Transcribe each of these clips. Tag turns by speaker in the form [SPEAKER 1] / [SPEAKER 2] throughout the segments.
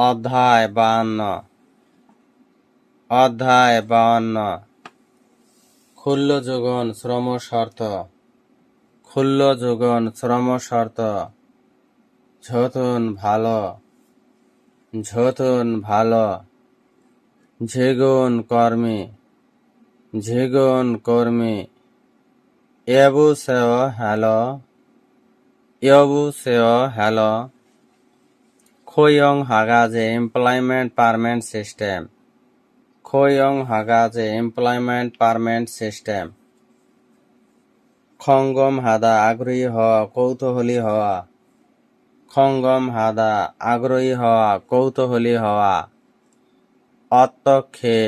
[SPEAKER 1] অধ্যায় বাহান্ন। অধ্যায় বাহান্ন। ক্ষুল্ল যোগন শ্রম শর্ত। ক্ষুল্ল যোগন শ্রম শর্ত। ঝোতন ভালো। ঝোতন ভালো। ঝেগুন কর্মী। ঝেগুন কর্মী। এবু সেও হ্যালো এবু সেও হ্যালো খৈয়ং হাগাজে এমপ্লয়মেন্ট পারমেন্ট সিস্টেম খৈয়ং হাগাজে এমপ্লয়মেন্ট পারমেন্ট সিস্টেম খঙ্গম হাদা আগ্রহী হওয়া কৌতূহলী হওয়া খঙ্গম হাদা আগ্রহী হওয়া কৌতূহলী হওয়া অত্যক্ষে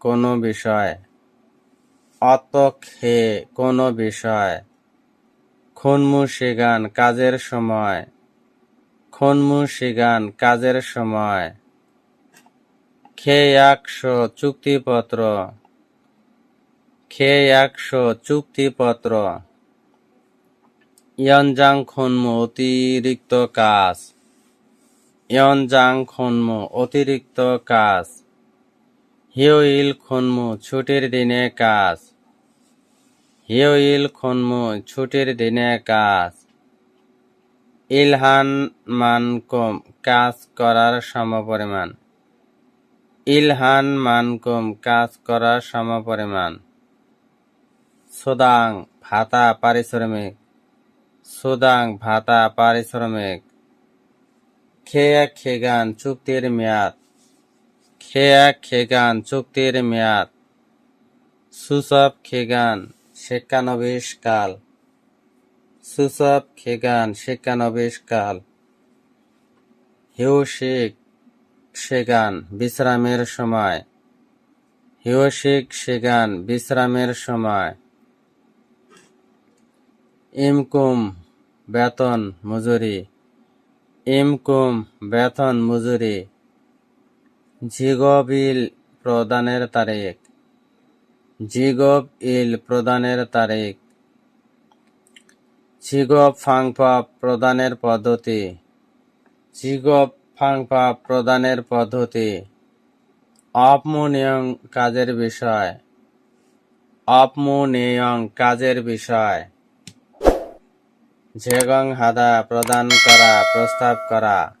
[SPEAKER 1] কোনো বিষয় অত্যক্ষে কোনো বিষয় খুনমু শিগান কাজের সময় খুনমু শিগান কাজের সময়। খে একশো চুক্তিপত্র। খে একশো চুক্তিপত্র। ইয়নজাং খুনমু অতিরিক্ত কাজ। ইয়নজাং খুনমু অতিরিক্ত কাজ। হিওইল খুনমু ছুটির দিনে কাজ। হিওইল খুনমু ছুটির দিনে কাজ। ইলহান মানকম কাজ করার সমপরিমাণ। ইলহান মানকম কাজ করার সমপরিমাণ। সুদাং, ভাতা পারিশ্রমিক। সুদাং, ভাতা পারিশ্রমিক। খেয়া খেগান, চুক্তির মেয়াদ। খেয়া খেগান, চুক্তির মেয়াদ। সুসব খেগান শিক্ষানবিশ কাল। সুসব খেগান শিক্ষানবিশ কাল হিউশিক সেগান, বিশ্রামের সময়। হিউশিক সেগান, বিশ্রামের সময়। ইমকুম বেতন মজুরি। ইমকুম বেতন মজুরি। জিগব ইল প্রদানের তারিখ। জিগব ইল প্রদানের তারিখ। জিগব ফাংপা প্রদানের পদ্ধতি। জিগব ফাংপা প্রদানের পদ্ধতি। অপমনিয়ং কাজের বিষয়। অপমনিয়ং কাজের বিষয়। ঝেগং হাদা প্রদান করা, প্রস্তাব করা।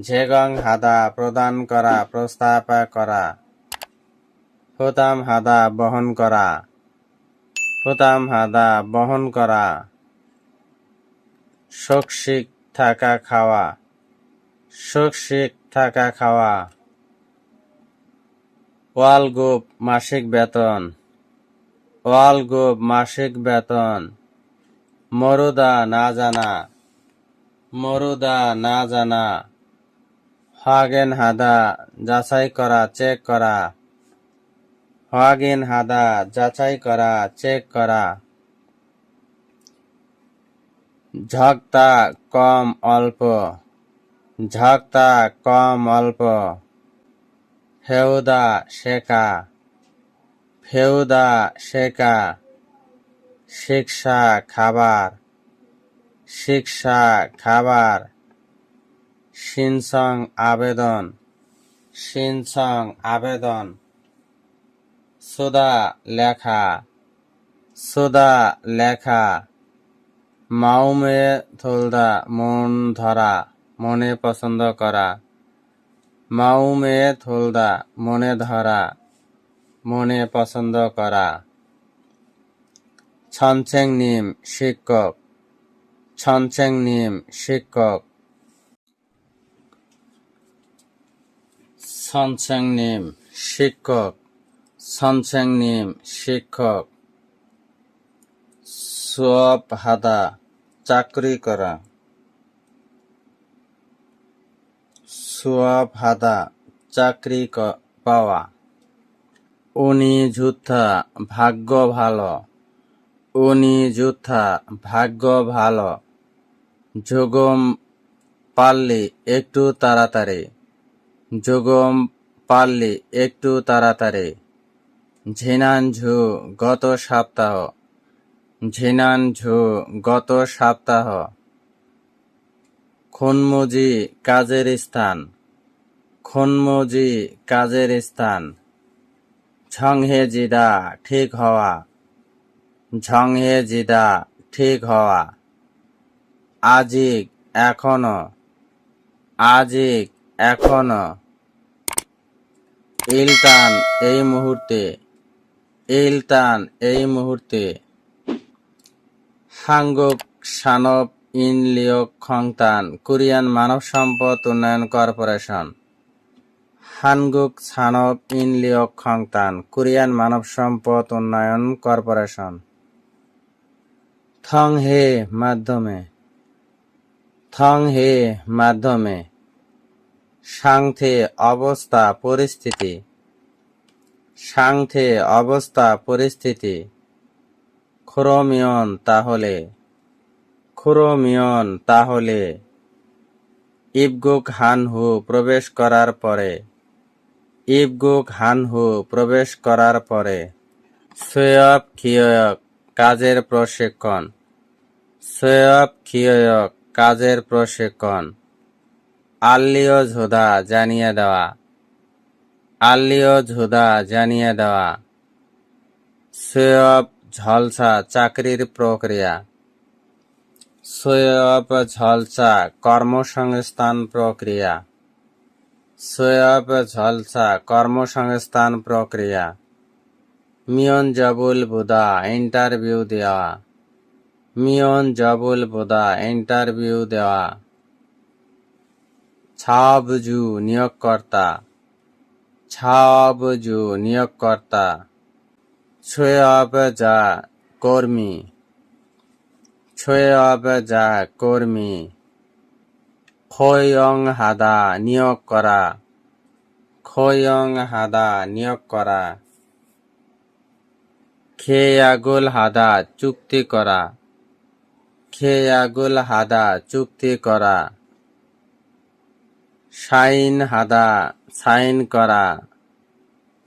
[SPEAKER 1] ঝেগং হাদা প্রদান করা, প্রস্তাব করা। ফুতাম হাদা বহন করা। ফুতাম হাদা, বহন করা। শোকশিক থাকা খাওয়া। শোকশিক থাকা খাওয়া। ওয়ালগুপ মাসিক বেতন। ওয়ালগুপ মাসিক বেতন। মরুদা না জানা। মরুদা না জানা। হাগেন হাদা, যাচাই করা, চেক করা। হাগেন হাদা, যাচাই করা, চেক করা। ঝকতা কম অল্প, ঝকতা কম অল্প। ফেউদা শেখা ফেউদা শেখা। শিক্ষা খাবার শিক্ষা খাবার। সিনসং আবেদন সিনসং আবেদন। সুদা লেখা, সোদা লেখা, মাউমে থলদা, মন ধরা, মনে পছন্দ করা, মাউমে থলদা, মনে ধরা, মনে পছন্দ করা। ছনছেং নিম, শিক্ষক, ছনছেং নিম, শিক্ষক। ছনছেং নিম, শিক্ষক। ছনছেং নিম, শিক্ষক। সোয়াব হাদা, চাকরি করা। সোয়াব হাদা, চাকরি পাওয়া। উনি যুদ্ধা, ভাগ্য ভালো। উনি যুদ্ধা, ভাগ্য ভালো। যোগম পারলি একটু তাড়াতাড়ি। যোগম পারলি একটু তাড়াতাড়ি। ঝিনানঝু গত সপ্তাহ। ঝিনানঝু গত সপ্তাহ। খুনমুজি কাজের স্থান। খুনমুজি কাজের স্থান। ঝংহে জিদা ঠিক হওয়া। ঝংহে জিদা ঠিক হওয়া। আজিক এখনও। আজিক এখনও। ইলতান এই মুহূর্তে ইলতান এই মুহূর্তে হাঙ্গুক সানব ইন লিওক খংতান, কোরিয়ান মানব সম্পদ উন্নয়ন কর্পোরেশন। হানগুক সানব ইন লিওক খংতান, কোরিয়ান মানব সম্পদ উন্নয়ন কর্পোরেশন। থং হে মাধ্যমে থং হে মাধ্যমে, সাংথে অবস্থা, পরিস্থিতি সাংথে অবস্থা, পরিস্থিতি। ক্রোমিয়ন তাহলে। ক্রোমিয়ন তাহলে। ইবগুক হানহু প্রবেশ করার পরে। ইবগুক হানহু প্রবেশ করার পরে। সৈয়ব খিয়ক কাজের প্রশিক্ষণ। সৈয়ব খিয়ক কাজের প্রশিক্ষণ। আল্লিও ঝোদা জানিয়ে দেওয়া। আল্লিও ঝোদা জানিয়ে দেওয়া। সৈয়ব ঝলসা চাকরির প্রক্রিয়া। সৈয়ব ঝলসা কর্মসংস্থান প্রক্রিয়া। সৈয়ব ঝলসা কর্মসংস্থান প্রক্রিয়া। মিয়ন জবুল বুদা ইন্টারভিউ দেওয়া। মিয়ন জবুল বুদা ইন্টারভিউ দেওয়া। ছাবজু নিয়োগকর্তা। ছাবজু নিয়োগকর্তা ছয়ব যা কর্মী। ছয়ব যা কর্মী। খয়ং হাদা নিয়োগ করা। খয়ং হাদা নিয়োগ করা। খেয়াগুল হাদা চুক্তি করা। খেয়াগুল হাদা চুক্তি করা। সাইন হাদা সাইন করা।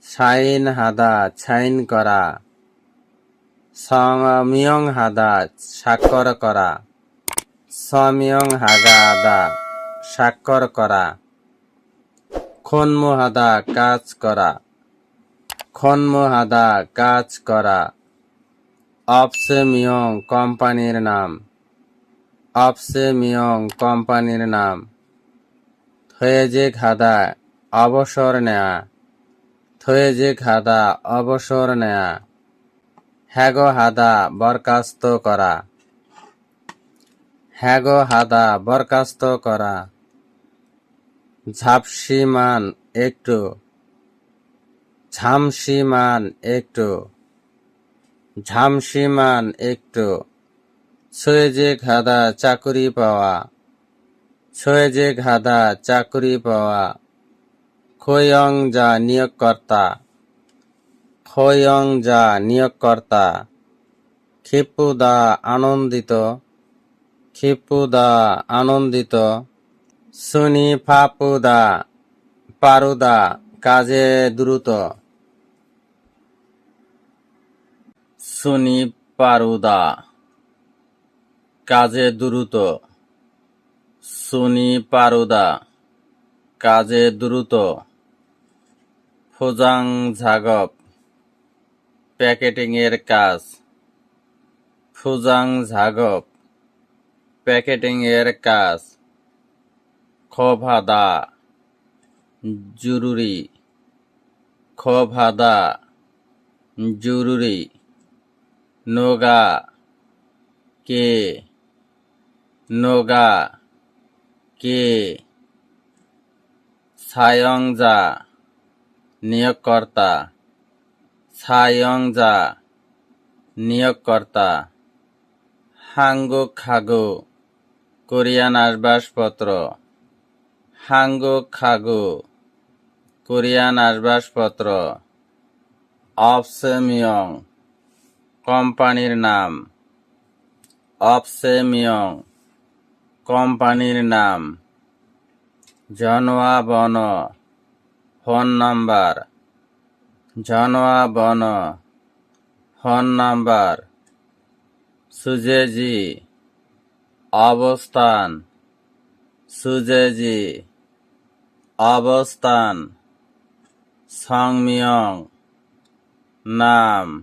[SPEAKER 1] সাইন হাদা, ছাইন করা। সমিয়ং হাদা, স্বাক্ষর করা। সমিয়ং হাগা আদা স্বাক্ষর করা। খন্মু হাদা, কাজ করা। খন্মু হাদা, কাজ করা। অপসে মিয়ং কোম্পানির নাম। অপসে মিয়ং কোম্পানির নাম। থয়েজে খাদা অবসর নেয়া। থয়েজে খাদা অবসর নেয়া। হ্যাগো হাদা বরখাস্ত করা। হ্যাগো হাদা বরখাস্ত করা। ঝাপসিমান একটু। ঝামসিমান একটু। ঝামসিমান একটু। ছয়েজে খাদা চাকুরি পাওয়া। ছয়েজে ঘাদা চাকুরি পাওয়া। খয়ং যা নিয়োগকর্তা খয়ং যা নিয়োগকর্তা ক্ষিপুদা আনন্দিত ক্ষিপুদা আনন্দিত সুনি ফাপুদা পারুদা কাজে দ্রুত সুনি পারুদা কাজে দ্রুত সুনি পারুদা কাজে দ্রুত ফুজাং ঝাগপ প্যাকেটিংয়ের কাজ। ফুজাং ঝাগপ প্যাকেটিংয়ের কাজ। খভাদা, জরুরি। খভাদা, জরুরি। নোগা, কে? নোগা, কে? সায়ংজা। নিয়োগকর্তা। সায়ংজা, নিয়োগকর্তা। হাঙ্গো খাগো কোরিয়ান আসবাবপত্র। হাঙ্গো খাগো কোরিয়ান আসবাবপত্র। অপসেমিয়ং, কোম্পানির নাম। অপসেমিয়ং, কোম্পানির নাম। জনোয়া বন ফোন নাম্বার। জনোয়া বন। Phone number. সুজেজি। অবস্থান। সুজেজি। অবস্থান। সংমিয়ং। নাম।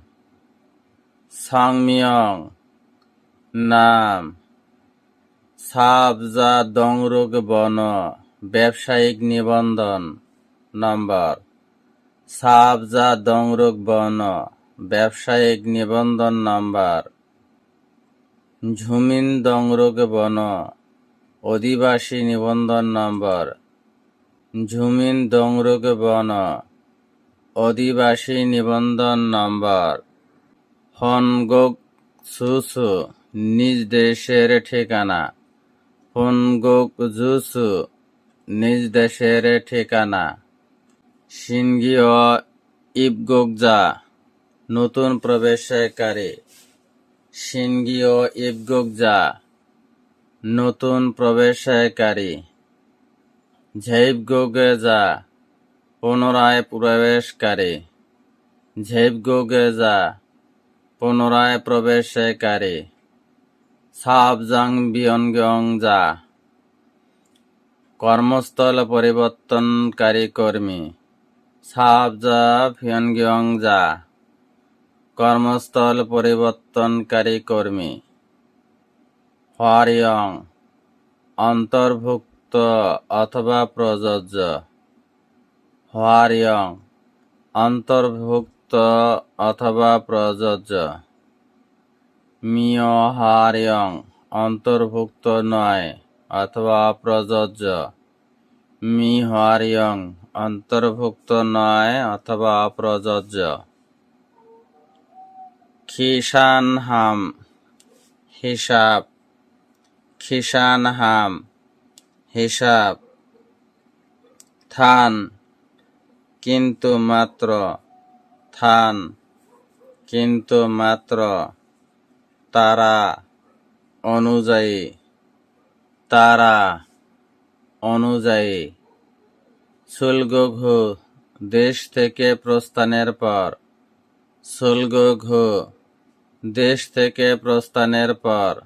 [SPEAKER 1] সংমিয়ং। নাম। সাবজা দংরুগ বন। ব্যবসায়িক নিবন্ধন। নম্বর। সাবজা দংরুগ বন, ব্যবসায়িক নিবন্ধন নম্বর। ঝুমিন দংরুগ বন, অধিবাসী নিবন্ধন নম্বর। ঝুমিন দংরুগ বন, অধিবাসী নিবন্ধন নম্বর। হনগোক সুসু, নিজ দেশের ঠিকানা। হনগোক জুসু, নিজ দেশের ঠিকানা। সিনগিও ইবগোকজা নতুন প্রবেশকারী। সিনগিও ইবগোকজা নতুন প্রবেশকারী। ঝেইবগোগেজা, পুনরায় প্রবেশকারী। ঝেইবগোগেজা, পুনরায় প্রবেশকারী। সাবজাং বিয়নগংজা কর্মস্থল পরিবর্তনকারী কর্মী। সাবজা ফিয়নগংজা কর্মস্থল পরিবর্তনকারী কর্মী। হরিয়ং, অন্তর্ভুক্ত অথবা প্রযোজ্য। হরিয়ং, অন্তর্ভুক্ত অথবা প্রযোজ্য। মিয় হারিয়ং অন্তর্ভুক্ত নয় অথবা অপ্রযোজ্য মি হারিয়ং অন্তর্ভুক্ত নয় অথবা অপ্রযোজ্য। খিসান হাম হিসাব। খিসান হাম হিসাব। থান, কিন্তু মাত্র। থান, কিন্তু মাত্র। তারা অনুযায়ী। তারা অনুযায়ী। সুলগঘু, দেশ থেকে প্রস্থানের পর। সুলগঘু, দেশ থেকে প্রস্থানের পর।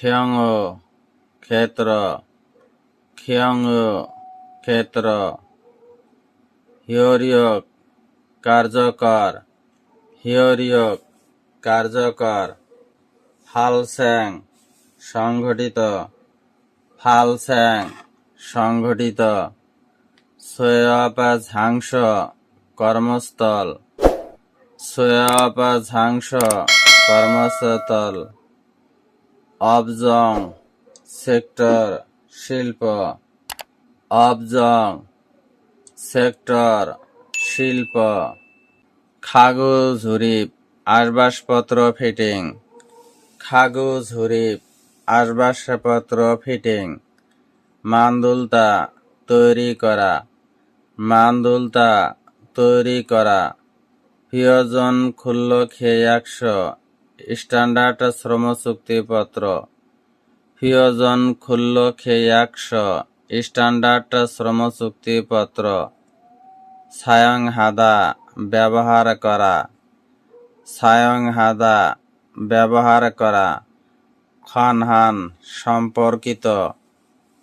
[SPEAKER 1] খ্যং ক্ষেত্র। খ্যং ক্ষেত্র। হিয়রিয়ক, কার্যকর। হিয়রিয়ক, কার্যকর। ফালস্যাং সংঘটিত। ফালস্যাং সংঘটিত। সোয়াপাঝাংস কর্মস্থল। সোয়াপাঝাংস কর্মস্থল। অবজং সেক্টর শিল্প। অবজং সেক্টর শিল্প। খাগু ঝুরিপ আসবাবপত্র ফিটিং। খাগু ঝুরিপ আসবাবপত্র ফিটিং। মান্দুলতা তৈরি করা। মান্দুলতা তৈরি করা। খুল্ল খেয়ে একশো স্ট্যান্ডার্ড শ্রম চুক্তিপত্র খুল্ল খেয়ে একশো স্ট্যান্ডার্ড শ্রম চুক্তিপত্র সায়ং হাদা ব্যবহার করা। সায়ং হাদা ব্যবহার করা। খনহান সম্পর্কিত।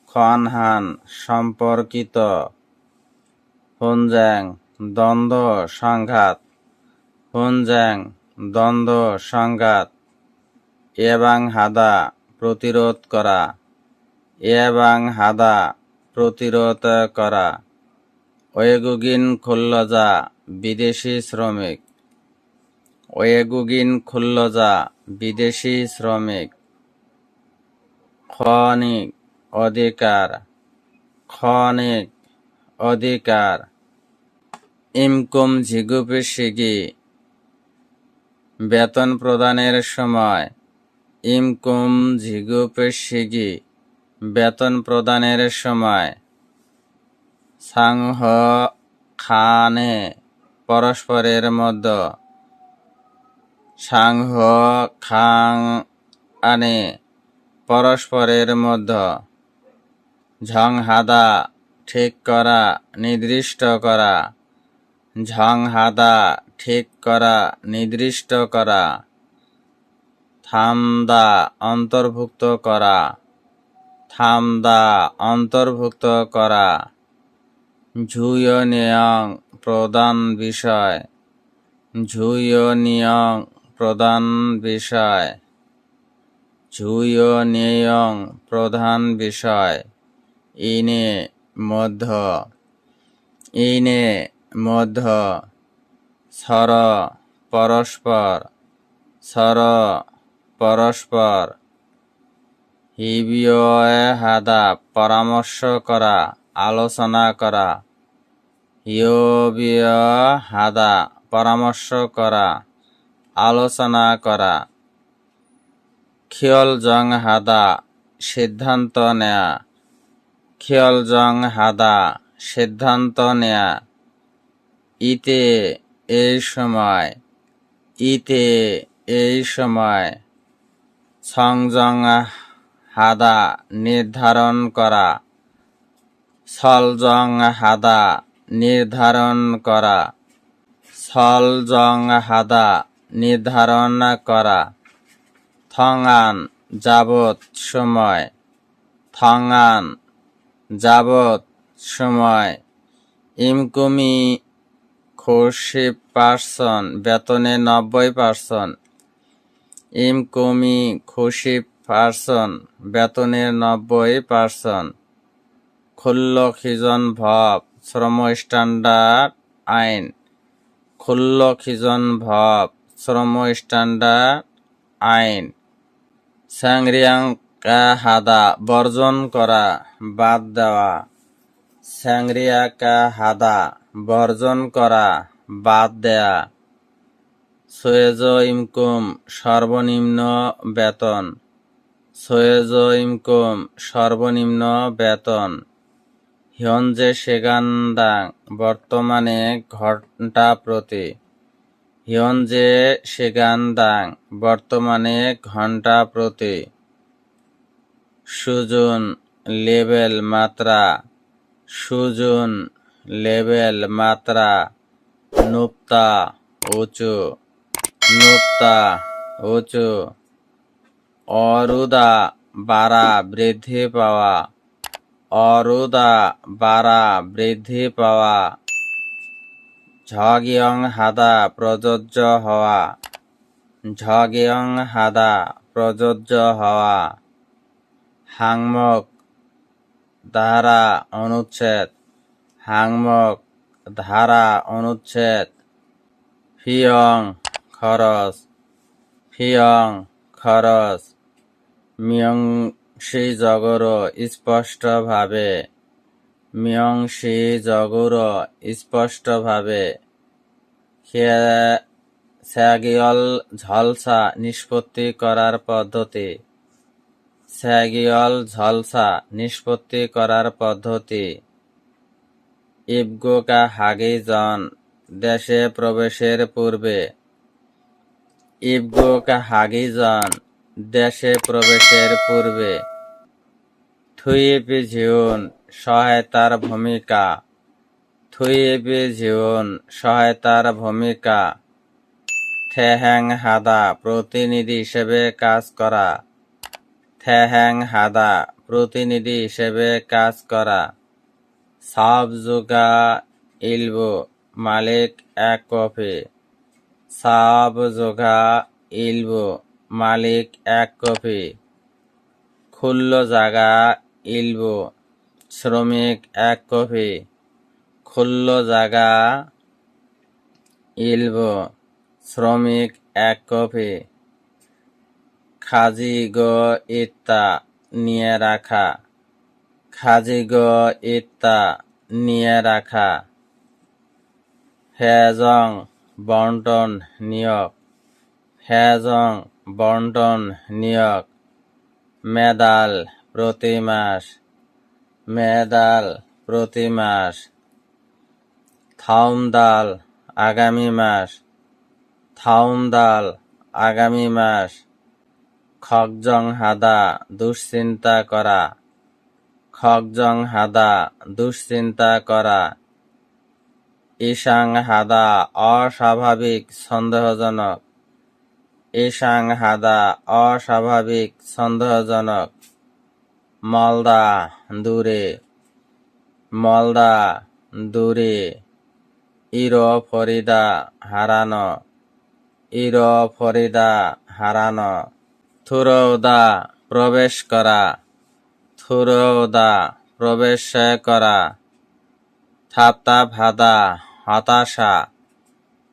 [SPEAKER 1] খনহান সম্পর্কিত। হুনজ্যাং, দ্বন্দ্ব, সংঘাত। হুনজ্যাং, দ্বন্দ্ব, সংঘাত। এবং হাদা, প্রতিরোধ করা। এবং হাদা, প্রতিরোধ করা। ওয়েগুগিন খুল্লজা, বিদেশি শ্রমিক। ওয়েগুগিন খুল্লজা, বিদেশি শ্রমিক। খনিক অধিকার। খনিক অধিকার। ইমকুম ঝিগুপি সিগি বেতন প্রদানের সময়। ইমকুম ঝিগুপি সিগি বেতন প্রদানের সময়। সাংহ খানে পরস্পরের মধ্যে। সাংহ খাং আনে পরস্পরের মধ্যে। ঝংহাদা ঠিক করা, নির্দিষ্ট করা। ঝংহাদা ঠিক করা, নির্দিষ্ট করা। থামদা, অন্তর্ভুক্ত করা। থামদা, অন্তর্ভুক্ত করা। ঝুয়নিয়ং প্রধান বিষয়। ঝুয় নিয়ং প্রধান বিষয়। ঝুয়নিয়ং, প্রধান বিষয়। ইনে, মধ্য। ইনে মধ্য সর পরস্পর সর পরস্পর। হাদা পরামর্শ করা, আলোচনা করা। হাদা পরামর্শ করা, আলোচনা করা। খিয়ল জং হাদা সিদ্ধান্ত নেয়া। খিয়ল জং হাদা সিদ্ধান্ত নেয়া। ইতে এই সময়, ইতে এই সময় সংযং হাদা নির্ধারণ করা সলজং হাদা নির্ধারণ করা সলজং হাদা নির্ধারণ করা, থঙান যাবৎ সময়, থঙান যাবৎ সময়, ইমকুমি খুশি পার্সন, বেতনে নব্বই পার্সন। ইমকুমি খুশি পার্সন বেতনের নব্বই পার্সন। খুল্ল খিজন ভব, শ্রম স্ট্যান্ডার্ড আইন। খুল্ল খিজন ভব, শ্রম স্ট্যান্ডার্ড আইন। স্যাংরিয়াং হাদা বর্জন করা, বাদ দেওয়া। স্যাংরিয়া কা হাদা, বর্জন করা, বাদ দেয়া। সয়েজ ইনকুম সর্বনিম্ন বেতন। সয়েজ ইনকুম সর্বনিম্ন বেতন। হিয়ঞ্জে সেগান্দাং, বর্তমানে ঘণ্টা প্রতি। হিয়ঞ্জে সেগান্দাং, বর্তমানে ঘণ্টা প্রতি। সুজন, লেবেল মাত্রা। সুজন লেভেল মাত্রা, নুপ্তা, উঁচু নুপ্তা, উঁচু, অরুদা বাড়া বৃদ্ধি পাওয়া, অরুদা বাড়া বৃদ্ধি পাওয়া, ঝগিয়ং, হাদা, প্রযোজ্য হওয়া, ঝগিয়ং, হাদা, প্রযোজ্য হওয়া, হাংমক ধারা অনুচ্ছেদ। হাংমক, ধারা অনুচ্ছেদ। ফিয়ং, খরচ। ফিয়ং, খরচ। মিয়ংসি জগর স্পষ্টভাবে। মিয়ংসি জগর স্পষ্টভাবে। স্যাগিয়ল ঝলসা নিষ্পত্তি করার পদ্ধতি। স্যাগিয়ল ঝলসা নিষ্পত্তি করার পদ্ধতি। ইবগোকা হাগিজন দেশে প্রবেশের পূর্বে। ইবগোকা হাগিজন দেশে প্রবেশের পূর্বে। থুইপি ঝিউন সহায়তার ভূমিকা। থুইপি ঝিউন সহায়তার ভূমিকা। থেহ্যাং হাদা, প্রতিনিধি হিসেবে কাজ করা। থেহ্যাং হাদা প্রতিনিধি হিসেবে কাজ করা। সাবজুগা ইলবো মালিক এক কপি। সাবজুগা ইলবো মালিক এক কপি। খুল্ল জাগা ইলবো শ্রমিক এক কপি। খুল্ল জাগা ইলবো শ্রমিক এক কপি। খাজি গ ইত্তা নিয়ে রাখা। খাজি গ ইত্তা নিয়ে রাখা। হেজং বন্টন নিয়োগ। হেজং বন্টন নিয়োগ। মেদাল প্রতি মাস। মেদাল প্রতি মাস। থাউমদাল আগামী মাস। থাউমদাল আগামী মাস। খগজং হাদা, দুশ্চিন্তা করা। খগজং হাদা, দুশ্চিন্তা করা। ঈশাং হাদা, অস্বাভাবিক, সন্দেহজনক। ঈশাং হাদা, অস্বাভাবিক, সন্দেহজনক। মলদা, দূরে। মলদা, দূরে। ইর ফরিদা, হারানো। ইর ফরিদা, হারানো। থুরৌদা প্রবেশ করা। থুরৌদা প্রবেশ করা। থাপতা ভাদা হতাশা।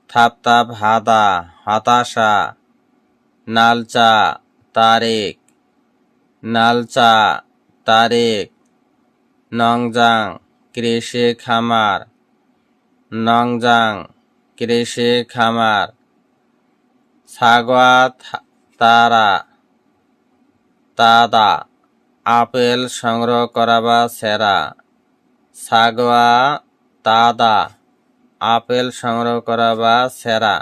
[SPEAKER 1] থাপতা ভাদা হতাশা। নালচা তারিখ। নালচা তারিখ। নংজাং কৃষি খামার। নংজাং কৃষি খামার। সাগোয়া থা- তারা তাদা আপেল সংগ্রহ করা বা সেরা। সাগোয়া তাদা আপেল সংগ্রহ করা বা সেরা।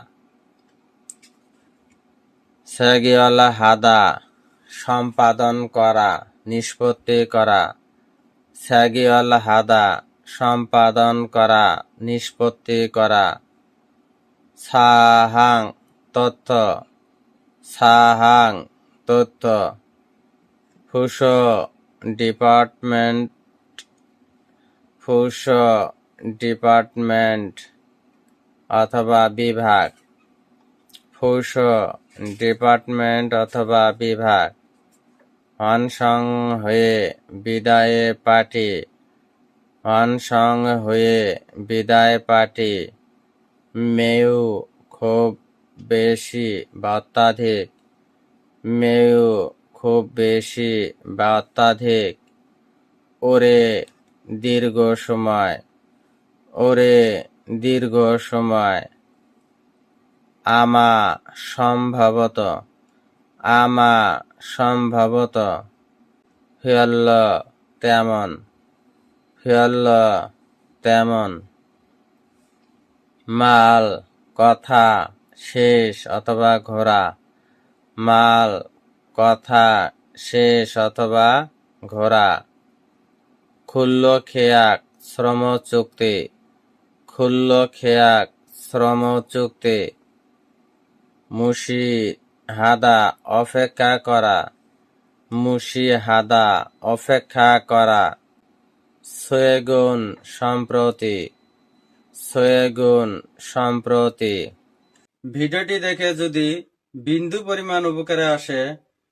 [SPEAKER 1] সেগিওয়ালা হাদা, সম্পাদন করা, নিষ্পত্তি করা। স্যাগিওয়ালা হাদা, সম্পাদন করা, নিষ্পত্তি করা। সাহাং তথ্য সাহাং তথ্য ফুসো ডিপার্টমেন্ট ফুসো ডিপার্টমেন্ট অথবা বিভাগ। ফুসো ডিপার্টমেন্ট অথবা বিভাগ। অনসং হয়ে বিদায়ে পার্টি। অনসং হয়ে বিদায় পার্টি। মেয়ু খুব বেশি বা অত্যাধিক মেয়ু খুব বেশি বা অত্যাধিক ওরে দীর্ঘ সময়, ওরে দীর্ঘ সময়। আমা সম্ভবত আমা সম্ভবত। ফিয়াল্ল তেমন ফিয়াল্ল তেমন। মাল, কথা, শেষ অথবা ঘোড়া মাল কথা শেষ অথবা ঘোড়া খুল্ল খেয়াক শ্রম চুক্তি। খুল্ল খেয়াক শ্রম চুক্তি। মুশি হাদা অপেক্ষা করা। মুশি হাদা অপেক্ষা করা। সয়েগুন সম্প্রতি। সয়েগুন সম্প্রতি। ভিডিওটি দেখে যদি বিন্দু পরিমাণ উপকারে আসে